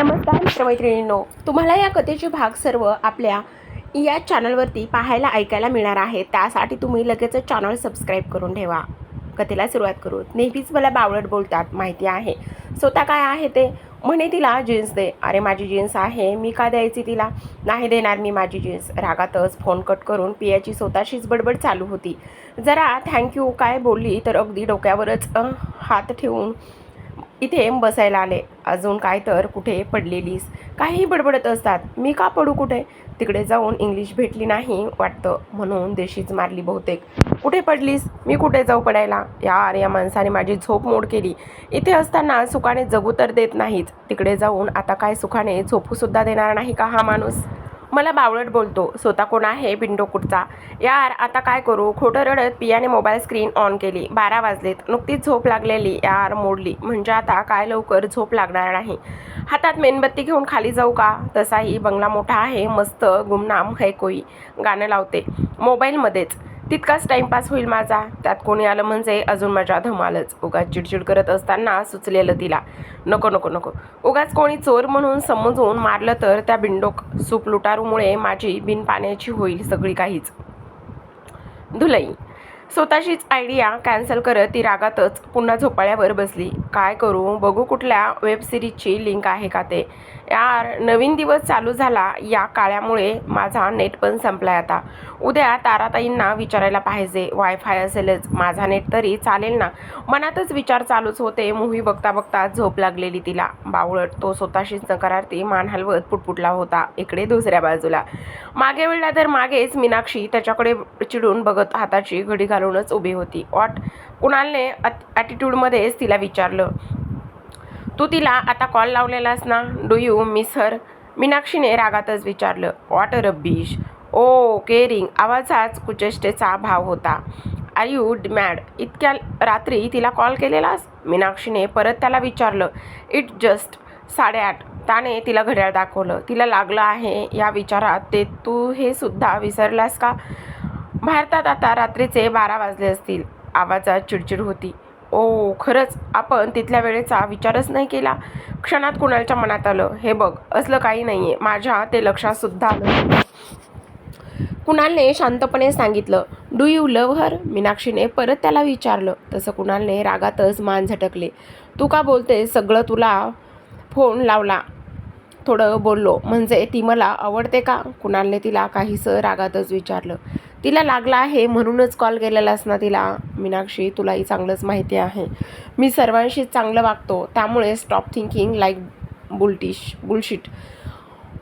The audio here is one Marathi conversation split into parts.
नमस्कार मित्रमैत्रिणींनो. तुम्हाला या कथेचे भाग सर्व आपल्या या चॅनलवरती पाहायला ऐकायला मिळणार आहे त्यासाठी तुम्ही लगेच चॅनल सबस्क्राईब करून ठेवा. कथेला सुरुवात करू. नेहमीच मला बावळट बोलतात माहिती आहे. स्वतः काय आहे ते? म्हणे तिला जीन्स दे. अरे माझी जीन्स आहे. मी का द्यायची तिला? नाही देणार मी माझी जीन्स. रागातच फोन कट करून पियाची स्वतःशीच बडबड चालू होती. जरा थँक्यू काय बोलली तर अगदी डोक्यावरच हात ठेवून इथे बसायला आले. अजून काय तर कुठे पडलेलीस? काहीही बडबडत असतात. मी का पडू कुठे? तिकडे जाऊन इंग्लिश भेटली नाही वाटतं. म्हणून देशीच मारली बहुतेक. कुठे पडलीस? मी कुठे जाऊ पडायला? यार या माणसाने माझी झोप मोड केली. इथे असताना सुखाने जगू तर देत नाहीच तिकडे जाऊन आता काय सुखाने झोपूसुद्धा देणार नाही का हा माणूस? मला बावळट बोलतो. स्वतः कोण आहे पिंडो कुठचा? यार आता काय करू? खोटं रडत पियाने मोबाईल स्क्रीन ऑन केली. बारा वाजलेत. नुकतीच झोप लागलेली. यार मोडली. म्हणजे आता काय लवकर झोप लागणार नाही. हातात मेणबत्ती घेऊन खाली जाऊ का? तसाही बंगला मोठा आहे. मस्त गुमनाम है कोई. गाणं लावते. मोबाईलमध्येच. तितकाच टाईमपास होईल माझा. त्यात कोणी आलं म्हणजे अजून माझ्या धमालच. उगाच चिडचिड करत असताना सुचलेलं तिला. नको नको नको. उगाच कोणी चोर म्हणून समजून मारलं तर त्या बिंडोक सूप लुटारूमुळे माझी बिन पाण्याची होईल सगळी काहीच. धुलई. स्वतःशीच आयडिया कॅन्सल करत ती रागातच पुन्हा झोपाळ्यावर बसली. काय करू? बघू कुठल्या वेबसिरीजची लिंक आहे का ते. यार नवीन दिवस चालू झाला या काळ्यामुळे माझा नेट पण संपलाय आता. उद्या ताराताईंना विचारायला पाहिजे. वायफाय असेलच. माझा नेट तरी चालेल ना? मनातच विचार चालूच होते. मूव्ही बघता बघता झोप लागलेली तिला. बावळट तो स्वतःशीच नकारार्थी मान हलवत पुटपुटला होता. इकडे दुसऱ्या बाजूला. मागे वेळला तर मागेच मीनाक्षी त्याच्याकडे चिडून बघत हाताची घडी घालूनच उभी होती. वॉट कुणालने ॲटिट्यूडमध्येच तिला विचारलं तू तिला आता कॉल लावलेलास ना? डू यू मिस हर मीनाक्षीने रागातच विचारलं वॉट रब्बिश ओ केरिंग आवाजाच कुचेष्टेचा भाव होता. आर यू मॅड इतक्या रात्री तिला कॉल केलेलास? मीनाक्षीने परत त्याला विचारलं इट जस्ट साडेआठ. त्याने तिला घड्याळ दाखवलं तिला लागलं आहे या विचारात. ते तू हे सुद्धा विसरलास का? भारतात आता रात्रीचे बारा वाजले असतील. आवाजात चिडचिड होती. ओ खरंच? आपण तिथल्या वेळेचा विचारच नाही केला? क्षणात कुणालच्या मनात आलं हे बघ असलं काही नाही आहे माझ्या ते लक्षात सुद्धा आलं कुणालने शांतपणे सांगितलं डू यू लव हर मीनाक्षीने परत त्याला विचारलं. तसं कुणालने रागातच मान झटकले. तू का बोलते सगळं तुला फोन लावला. थोडं बोललो. म्हणजे ती मला आवडते का? कुणालने तिला काहीसं रागातच विचारलं. तिला लागला आहे म्हणूनच कॉल केलेलास ना तिला. मीनाक्षी तुलाही चांगलंच माहिती आहे. मी सर्वांशी चांगलं वागतो. त्यामुळे stop thinking like bullshit bullshit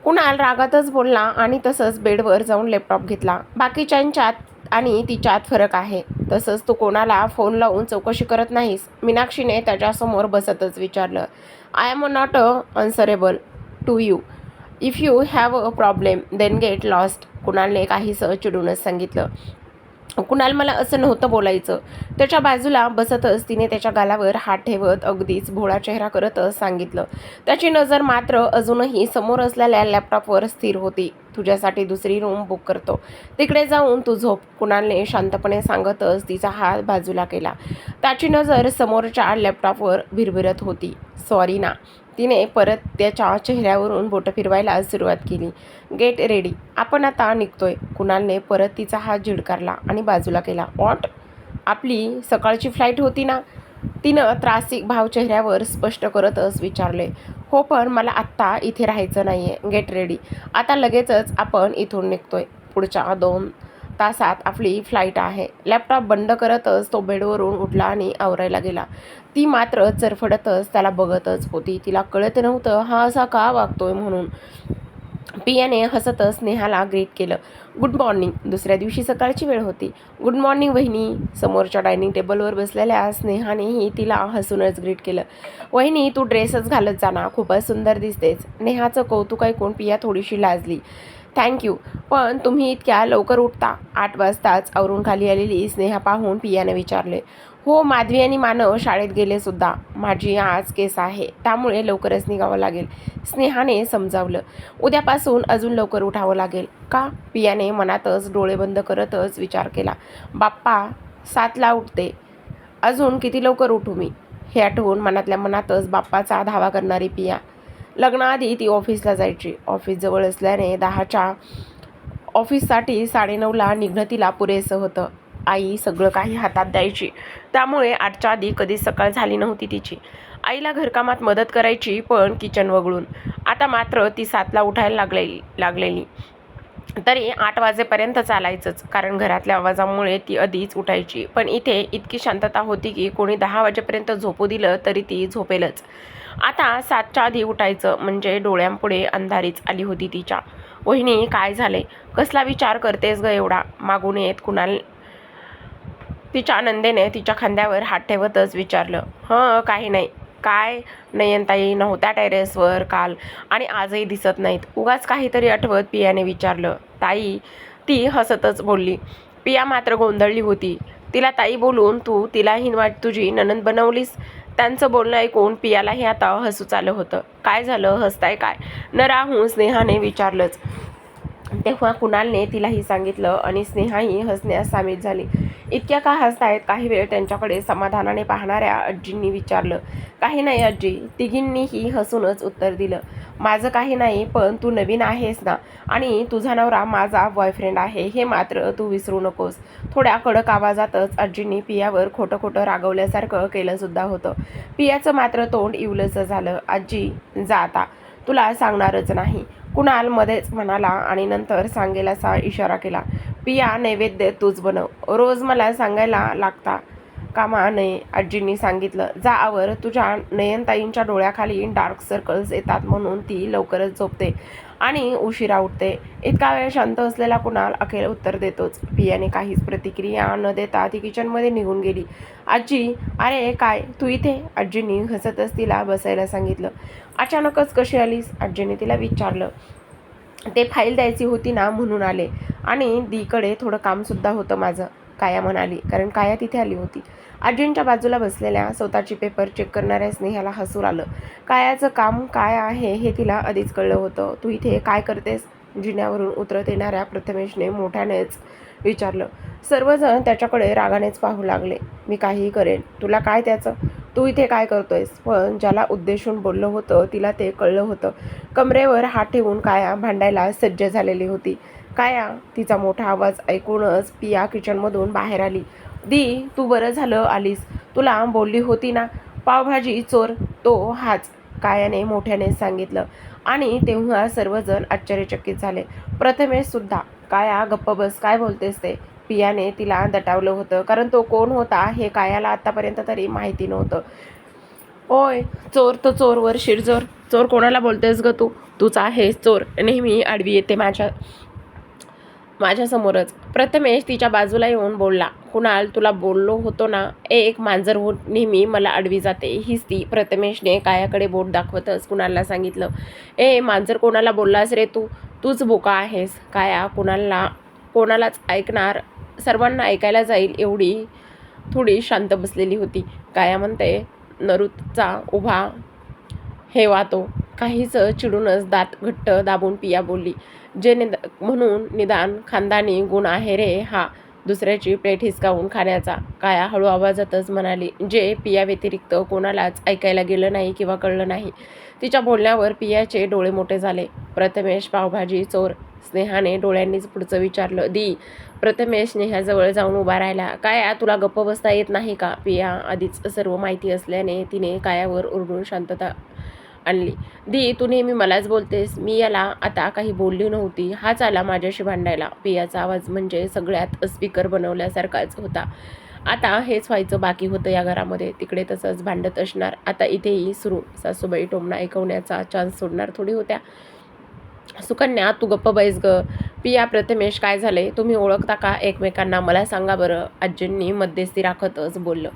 Kunal रागातच बोलला आणि तसंच बेडवर जाऊन लॅपटॉप घेतला. बाकीच्यांच्यात आणि तिच्यात फरक आहे. तसंच तू कोणाला फोन लावून चौकशी करत नाहीस. मीनाक्षीने त्याच्यासमोर बसतच विचारलं. I am not a answerable to you if you have a problem then get lost कुणालने काहीसं चिडूनच सांगितलं. कुणाल मला असं नव्हतं बोलायचं. त्याच्या बाजूला बसतच तिने त्याच्या गालावर हात ठेवत अगदीच भोळा चेहरा करतच सांगितलं. त्याची नजर मात्र अजूनही समोर असलेल्या लॅपटॉपवर स्थिर होती. तुझ्यासाठी दुसरी रूम बुक करतो. तिकडे जाऊन तू झोप. कुणालने शांतपणे सांगतच तिचा हात बाजूला केला. त्याची नजर समोरच्या लॅपटॉपवर भिरभिरत होती. सॉरी ना. तिने परत त्याच्या चेहऱ्यावरून बोटं फिरवायला सुरुवात केली. गेट रेडी आपण आता निघतोय. कुणालने परत तिचा हात झिडकारला आणि बाजूला केला. वॉट आपली सकाळची फ्लाईट होती ना? तिनं त्रासिक भाव चेहऱ्यावर स्पष्ट करतच विचारले. हो पण मला आत्ता इथे राहायचं नाही आहे गेट रेडी आता लगेचच आपण इथून निघतोय. पुढच्या दोन तासात आपली फ्लाईट आहे. लॅपटॉप बंद करतच तो बेडवरून उठला आणि आवरायला गेला. ती मात्र चरफडतच त्याला बघतच होती. तिला कळत नव्हतं हा असा का वागतोय म्हणून. पियाने हसतच स्नेहाला ग्रीट केलं. गुड मॉर्निंग दुसऱ्या दिवशी सकाळची वेळ होती. गुड मॉर्निंग वहिनी. समोरच्या डायनिंग टेबलवर बसलेल्या स्नेहानेही तिला हसूनच ग्रीट केलं. वहिनी तू ड्रेसच घालत जाना खूपच सुंदर दिसतेस. नेहाचं कौतुक ऐकून पिया थोडीशी लाजली. थँक्यू पण तुम्ही इतक्या लवकर उठता. आठ वाजताच आवरून खाली आलेली स्नेहा पाहून पियाने विचारले हो माधवी आणि मानव शाळेत गेले सुद्धा. माझी आज केस आहे. त्यामुळे लवकरच निघावं लागेल. स्नेहाने समजावलं उद्यापासून अजून लवकर उठावं लागेल. का? पियाने मनातच डोळे बंद करतच विचार केला बाप्पा सातला उठते. अजून किती लवकर उठू मी? हे आठवून मनातल्या मनातच बाप्पाचा धावा करणारी पिया लग्नाआधी ती ऑफिसला जायची. ऑफिस जवळ असल्याने दहाच्या ऑफिससाठी साडेनऊला निघणं तिला पुरेसं होतं. आई सगळं काही हातात द्यायची. त्यामुळे आठच्या आधी कधीच सकाळ झाली नव्हती तिची. आईला घरकामात मदत करायची पण किचन वगळून. आता मात्र ती सातला उठायला लागलेली लागलेली. तरी आठ वाजेपर्यंत चालायचंच कारण घरातल्या आवाजामुळे ती आधीच उठायची. पण इथे इतकी शांतता होती की कोणी दहा वाजेपर्यंत झोपू दिलं तरी ती झोपेलच. आता सातच्या आधी उठायचं म्हणजे डोळ्यांपुढे अंधारीच आली होती तिच्या. वहिनी काय झाले कसला विचार करतेस ग एवढा? मागून येत कुणाल तिच्या नंदेने तिच्या खांद्यावर हात ठेवतच विचारलं. हं काही नाही. काय नयनताई नव्हत्या टेरेसवर काल आणि आजही दिसत नाहीत. उगाच काहीतरी आठवत पियाने विचारलं. ताई ती हसतच बोलली. पिया मात्र गोंधळली होती. तिला ताई बोलून तू तिला हिनवाट तुझी ननंद बनवलीस? त्यांचं बोलणं ऐकून पियालाही आता हसूच आलं होतं. काय झालं? हसताय काय? न राहून स्नेहाने विचारलंच. तेव्हा कुणालने तिलाही सांगितलं आणि स्नेहाही हसण्यास सामील झाली. इतक्या का हसतायत? काही वेळ त्यांच्याकडे समाधानाने पाहणाऱ्या आजींनी विचारलं. काही नाही आजी तिघींनीही हसूनच उत्तर दिलं. माझं काही नाही पण तू नवीन आहेस ना. आणि तुझा नवरा माझा बॉयफ्रेंड आहे. हे मात्र तू विसरू नकोस. थोड्या कडक आवाजातच आजींनी पियावर खोटं खोटं रागवल्यासारखं केलंसुद्धा होतं. पियाचं मात्र तोंड इवलंसं झालं. आजी जा आता. तुला सांगणारच नाही. कुणाल मध्येच म्हणाला आणि नंतर सांगेल असा इशारा केला पिया नैवेद्य तूच बनव. रोज मला सांगायला लागता कामा नये आजींनी सांगितलं जा आवर तुझ्या नयनताईंच्या डोळ्याखाली डार्क सर्कल्स येतात म्हणून ती लवकरच झोपते आणि उशिरा उठते. इतका वेळ शांत असलेला कुणाल अखेर उत्तर देतोच. पियाने काहीच प्रतिक्रिया न देता ती किचनमध्ये निघून गेली. आजी अरे काय? तू इथे? आजींनी हसतच तिला बसायला सांगितलं. अचानकच कशी आलीस? आजीने तिला विचारलं. ते फाईल द्यायची होती ना? म्हणून आले. आणि दीकडे थोडं कामसुद्धा होतं माझं. काया म्हणाली कारण काया तिथे आली होती. आजींच्या बाजूला बसलेल्या स्वतःची पेपर चेक करणाऱ्या स्नेहाला हसूर आलं. कायाचं काम काय आहे हे तिला आधीच कळलं होतं. तू इथे काय करतेस? जिन्यावरून उतरत येणाऱ्या प्रथमेशने मोठ्यानेच विचारलं. सर्वजण त्याच्याकडे रागानेच पाहू लागले. मी काहीही करेन. तुला काय त्याचं? तू इथे काय करतोयस? पण ज्याला उद्देशून बोललं होतं तिला ते कळलं होतं. कमरेवर हात ठेवून काया भांडायला सज्ज झालेली होती. काया? तिचा मोठा आवाज ऐकूनच पिया किचनमधून बाहेर आली. दी तू बरं झालं आलीस. तुला बोलली होती ना पावभाजी चोर तो हाच कायाने मोठ्याने सांगितलं. आणि तेव्हा सर्वजण आश्चर्यचकित झाले. प्रथमेश सुद्धा काया गप्प बस काय बोलतेस ते? पियाने तिला दटावलं होतं. कारण तो कोण होता हे कायाला आत्तापर्यंत तरी माहिती नव्हतं. ओय चोर तो चोरवर शिरजोर. चोर कोणाला बोलतेस ग तू? तूच आहेस चोर. नेहमी आडवी येते माझ्या माझ्यासमोरच. प्रथमेश तिच्या बाजूला येऊन बोलला कुणाल तुला बोललो होतो ना? एक मांजर होत नेहमी मला आडवी जाते. हीच ती. प्रथमेशने कायाकडे बोट दाखवतच कुणालला सांगितलं ए मांजर कोणाला बोललास रे तू? तूच बोका आहेस. काया कुणालला कोणालाच ऐकणार सर्वांना ऐकायला जाईल एवढी थोडी शांत बसलेली होती. काया म्हणते नरुतचा उभा हे वातो काहीच चिडूनच दात घट्ट दाबून पिया बोलली जे निद म्हणून निदान खानदानी गुण आहे रे हा. दुसऱ्याची प्लेट हिसकावून खाण्याचा. काया हळू आवाजातच म्हणाली जे पिया व्यतिरिक्त कोणालाच ऐकायला गेलं नाही किंवा कळलं नाही. तिच्या बोलण्यावर पियाचे डोळे मोठे झाले. प्रथमेश पावभाजी चोर. स्नेहाने डोळ्यांनीच पुढचं विचारलं दी प्रथमेश स्नेहाजवळ जाऊन उभा राहिला. काया तुला गप्प बसता येत नाही का? पिया आधीच सर्व माहिती असल्याने तिने कायावर ओरडून शांतता आणली. दी तू नेहमी मलाच बोलतेस. मी याला आता काही बोलली नव्हती. हाच आला माझ्याशी भांडायला. पियाचा आवाज म्हणजे सगळ्यात स्पीकर बनवल्यासारखाच होता. आता हेच व्हायचं बाकी होतं या घरामध्ये. तिकडे तसंच भांडत असणार. आता इथेही सुरू. सासूबाई टोमणा ऐकवण्याचा चान्स सोडणार थोडी होत्या. सुकन्या तू गप्प बैस ग. पिया प्रथमेश काय झाले? तुम्ही ओळखता का? एकमेकांना मला सांगा बरं. आजींनी मध्यस्थी राखतच बोललं.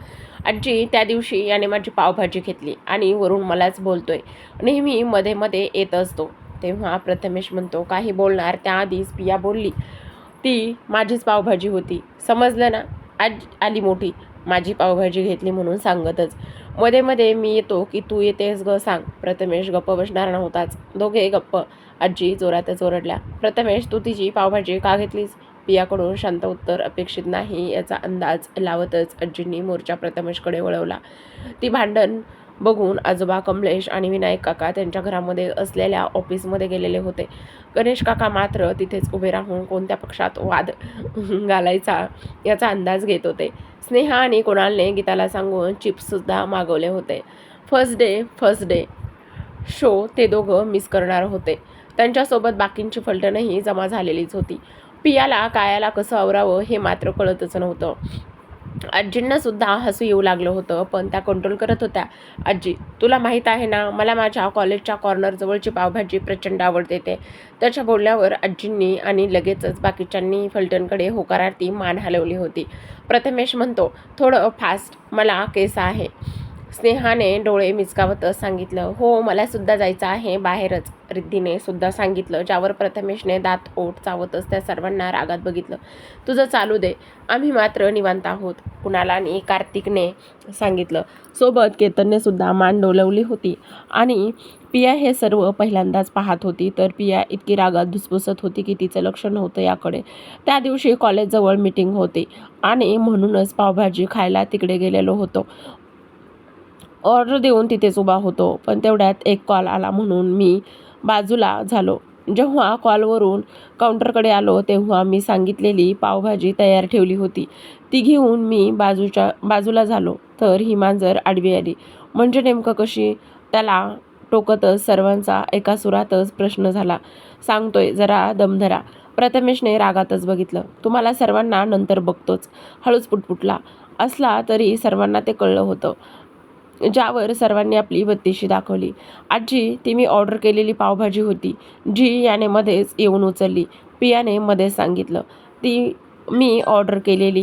आजी त्या दिवशी याने माझी पावभाजी घेतली आणि वरून मलाच बोलतोय. नेहमी मध्ये मध्ये येत असतो. तेव्हा प्रथमेश म्हणतो काही बोलणार त्याआधीच पिया बोलली. ती माझीच पावभाजी होती. समजलं ना? आज आली मोठी. माझी पावभाजी घेतली म्हणून सांगतच. मध्ये मध्ये मी येतो की तू येतेस ग सांग. प्रथमेश गप्प बसणार नव्हताच. दोघे गप्प आजी जोरातच ओरडल्या. प्रथमेश तू तिची पावभाजी का घेतलीस? पियाकडून शांत उत्तर अपेक्षित नाही याचा अंदाज लावतच आजींनी मोर्चा प्रथमेशकडे वळवला. ती भांडण बघून आजोबा कमलेश आणि विनायक काका त्यांच्या घरामध्ये असलेल्या ऑफिसमध्ये गेलेले होते. गणेश काका मात्र तिथेच उभे राहून कोणत्या पक्षात वाद घालायचा याचा अंदाज घेत होते. स्नेहा आणि कुणालने गीताला सांगून चिप्ससुद्धा मागवले होते. First day first day show ते दोघं मिस करणार होते. त्यांच्यासोबत बाकींची फलटणही जमा झालेलीच होती. पियाला कायाला कसं आवरावं हे मात्र कळतच नव्हतं. आजींनासुद्धा हसू येऊ लागलं होतं पण त्या कंट्रोल करत होत्या. आजी तुला माहीत आहे ना मला माझ्या कॉलेजच्या कॉर्नरजवळची पावभाजी प्रचंड आवडते ते. त्याच्या बोलण्यावर आजींनी आणि लगेचच बाकीच्यांनी फलटणकडे होकारार्थी मान हलवली होती. प्रथमेश म्हणतो थोडं फास्ट मला केस आहे. स्नेहाने डोळे मिचकावतच सांगितलं हो मला सुद्धा जायचं आहे बाहेरच रिद्धीने सुद्धा सांगितलं ज्यावर प्रथमेशने दात ओठ चावतच त्या सर्वांना रागात बघितलं. तुझं चालू दे आम्ही मात्र निवांत आहोत कुणाला आणि कार्तिकने सांगितलं. सोबत केतनने सुद्धा मान डोलवली होती आणि पिया हे सर्व पहिल्यांदाच पाहत होती तर पिया इतकी रागात धुसफुसत होती की तिचं लक्ष नव्हतं याकडे. त्या दिवशी कॉलेजजवळ मीटिंग होती आणि म्हणूनच पावभाजी खायला तिकडे गेलेलो होतो. ऑर्डर देऊन तिथेच उभा होतो. पण तेवढ्यात एक कॉल आला म्हणून मी बाजूला झालो. जेव्हा कॉलवरून काउंटरकडे आलो तेव्हा मी सांगितलेली पावभाजी तयार ठेवली होती. ती घेऊन मी बाजूच्या बाजूला झालो. तर ही मांजर आडवी आली. म्हणजे नेमकं कशी? त्याला टोकतच सर्वांचा एका सुरातच प्रश्न झाला. सांगतोय जरा दमधरा प्रथमेशने रागातच बघितलं. तुम्हाला सर्वांना नंतर बघतोच. हळूच पुटपुटला. असला तरी सर्वांना ते कळलं होतं. हो. ज्यावर सर्वांनी आपली बत्तीशी दाखवली. आजी ती मी ऑर्डर केलेली पावभाजी होती जी याने मध्येच येऊन उचलली. पियाने मध्येच सांगितलं ती मी ऑर्डर केलेली.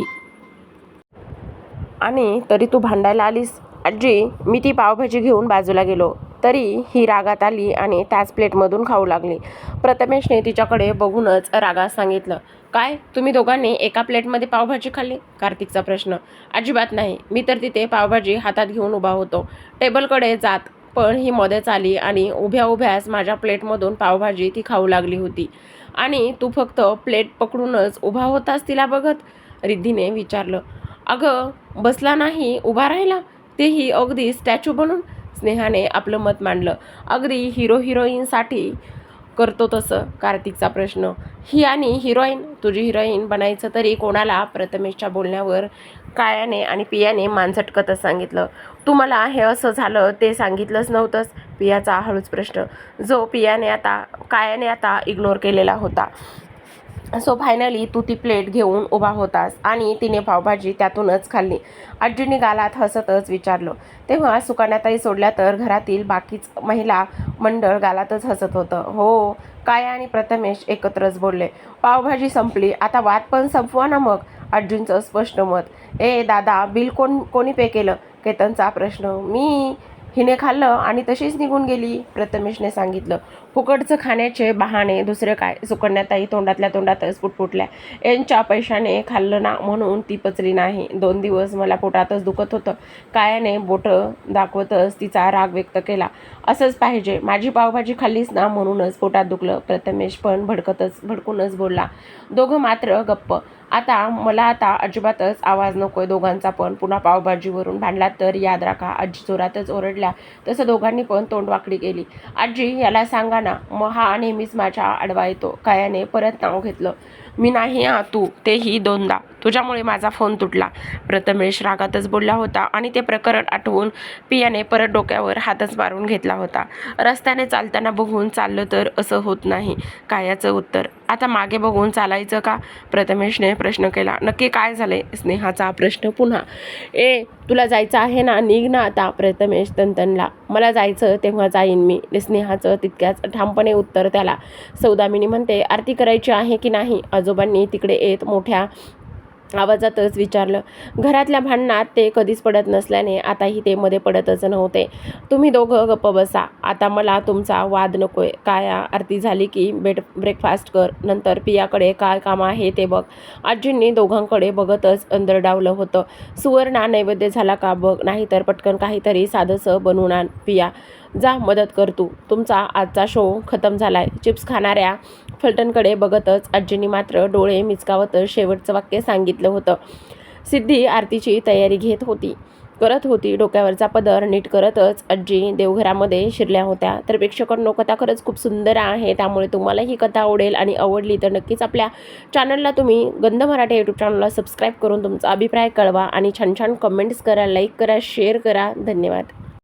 आणि तरी तू भांडायला आलीस? आजी मी ती पावभाजी घेऊन बाजूला गेलो. तरी ही रागात आली आणि त्याच प्लेटमधून खाऊ लागली. प्रथमेशने तिच्याकडे बघूनच रागात सांगितलं काय? तुम्ही दोघांनी एका प्लेटमध्ये पावभाजी खाल्ली? कार्तिकचा प्रश्न. अजिबात नाही. मी तर तिथे पावभाजी हातात घेऊन उभा होतो. टेबलकडे जात पण ही मध्येच आली आणि उभ्या उभ्याच माझ्या प्लेटमधून पावभाजी ती खाऊ लागली होती. आणि तू फक्त प्लेट पकडूनच उभा होतास तिला बघत? रिद्धीने विचारलं. अगं बसला नाही? उभा राहिला? तेही अगदी स्टॅच्यू बनून स्नेहाने आपलं मत मांडलं. अगदी हिरो हिरोईनसाठी करतो तसं कार्तिकचा प्रश्न. ही आणि हिरोईन तुझी हिरोईन बनायचं तरी कोणाला प्रथमेशच्या बोलण्यावर कायाने आणि पियाने मानसटकतच सांगितलं. तू मला हे असं झालं ते सांगितलंच नव्हतंच पियाचा हळूच प्रश्न. जो पियाने आता कायाने आता इग्नोर केलेला होता. सो फायनली तू ती प्लेट घेऊन उभा होतास आणि तिने पावभाजी त्यातूनच खाल्ली. आजीने गालात हसतच विचारलं. तेव्हा सुकाण्याताई सोडल्या तर घरातील बाकीच महिला मंडळ गालातच हसत होतं. हो काय आणि प्रथमेश एकत्रच बोलले. पावभाजी संपली. आता वाद पण संपवा ना मग आजींचं स्पष्ट मत. ए दादा बिल कोण कोणी पे केलं? केतनचा प्रश्न. मी हिने खाल्लं आणि तशीच निघून गेली प्रथमेशने सांगितलं. फुकटचं खाण्याचे बहाणे दुसरे काय? सुकन्याताई तोंडातल्या तोंडातच पुटपुटल्या. यांच्या पैशाने खाल्लं ना म्हणून ती पचली नाही. दोन दिवस मला पोटातच दुखत होतं. कायाने बोटं दाखवतच तिचा राग व्यक्त केला. असंच पाहिजे. माझी पावभाजी खाल्लीस ना म्हणूनच पोटात दुखलं. प्रथमेश पण भडकतच भडकूनच बोलला. दोघं मात्र गप्प. आता मला आता अजिबातच आवाज नकोय दोघांचा पण. पुन्हा पावभाजीवरून भांडला तर याद राखा. आजी जोरातच ओरडल्या. तसं दोघांनी पण तोंड वाकडी केली. आजी याला सांगा ना महा नेहमीच माझ्या आडवा येतो. कायाने परत नाव घेतलं. मी नाही हा तू. तेही दोनदा. तुझ्यामुळे माझा फोन तुटला. प्रथमेश रागातच बोलला होता आणि ते प्रकरण आठवून पियाने परत डोक्यावर हातच मारून घेतला होता. रस्त्याने चालताना बघून चाललं तर असं होत नाही. कायाचं उत्तर. आता मागे बघून चालायचं का? प्रथमेशने प्रश्न केला. नक्की काय झाले? स्नेहाचा प्रश्न पुन्हा. ए तुला जायचं आहे ना? निघ ना आता. प्रथमेश तंतनला मला जायचं तेव्हा जाईन मी. स्नेहाचं तितक्याच ठामपणे उत्तर त्याला. सौदामिनी म्हणते आरती करायची आहे की नाही? आजोबांनी तिकडे येत मोठ्या आवाजातच विचारलं घरातल्या भांडणात ते कधीच पडत नसल्याने आताही ते मध्ये पडतच नव्हते. तुम्ही दोघं गप्प बसा. आता मला तुमचा वाद नकोय. काय आरती झाली की बेट ब्रेकफास्ट कर. नंतर पियाकडे काय काम आहे ते बघ. आजींनी दोघांकडे बघतच अंदरडावलं होतं. सुवर्णा नैवेद्य झाला का बघ? नाहीतर पटकन काहीतरी साधंसं बनवून आण. पिया. जा मदत कर तू. तुमचा आजचा शो खतम झालाय. चिप्स खाणाऱ्या फलटणकडे बघतच आजींनी मात्र डोळे मिचकावतच शेवटचं वाक्य सांगितलं होतं. सिद्धी आरतीची तयारी घेत होती. करत होती डोक्यावरचा पदर नीट करतच आजी देवघरामध्ये शिरल्या होत्या. तर प्रेक्षकांनो कथा खरंच खूप सुंदर आहे त्यामुळे तुम्हाला ही कथा आवडेल आणि आवडली तर नक्कीच आपल्या चॅनलला तुम्ही गंध मराठी यूट्यूब चॅनलला सबस्क्राईब करून तुमचा अभिप्राय कळवा आणि छान छान कमेंट्स करा लाईक करा शेअर करा. धन्यवाद.